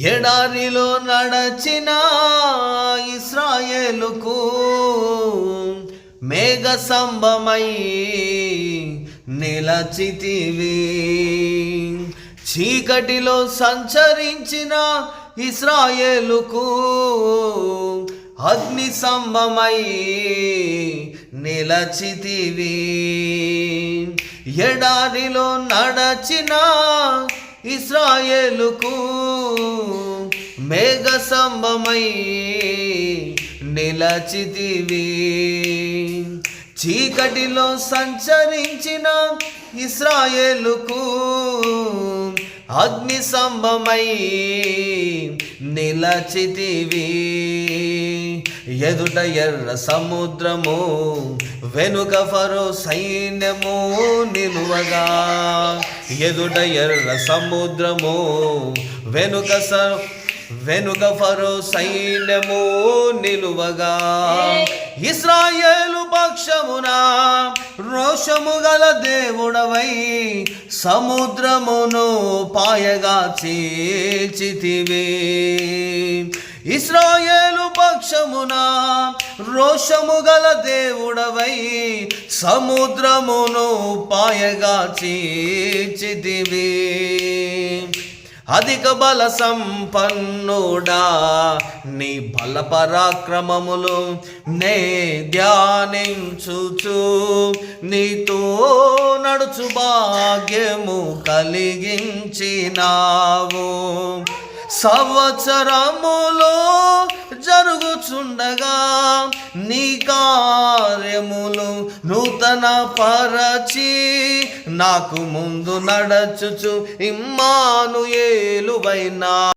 ఎడారిలో నడచిన ఇస్రాయేలుకు మేఘ సంభమై నిలచితివి. చీకటిలో సంచరించిన ఇస్రాయేలుకు అగ్ని సంభమై నిలచితివి. ఎడారిలో నడచిన ఇస్రాయేలుకు మేఘ సంభమై నిలచితివి. చీకటిలో సంచరించిన ఇస్రాయేలుకు అగ్ని సంభమై నిలచితివి. ఎదుట ఎర్ర సముద్రము వెనుక ఫరో సైన్యము నిలువగా. ఎదుట ఎర్ర సముద్రము వెనుక సర్ వెనుక ఫరో సైన్యము నిలువగా. ఇస్రాయేలు పక్షమున రోషము గల దేవుడవై సముద్రమును పాయగా చీల్చితివి. ఇస్రాయేలు పక్షమున రోషము గల దేవుడవై సముద్రమును పాయగా చీల్చితివి. అధిక బల సంపన్నుడా. నీ బల పరాక్రమములు నే ధ్యానించుచు. నీతో నడుచు భాగ్యము కలిగించినావు. సంవత్సరములో జరుగుచుండగా నీ కార్యములు నూతన పరచి నాకు ముందు నడచుచు ఇమ్మాను ఏలువైనా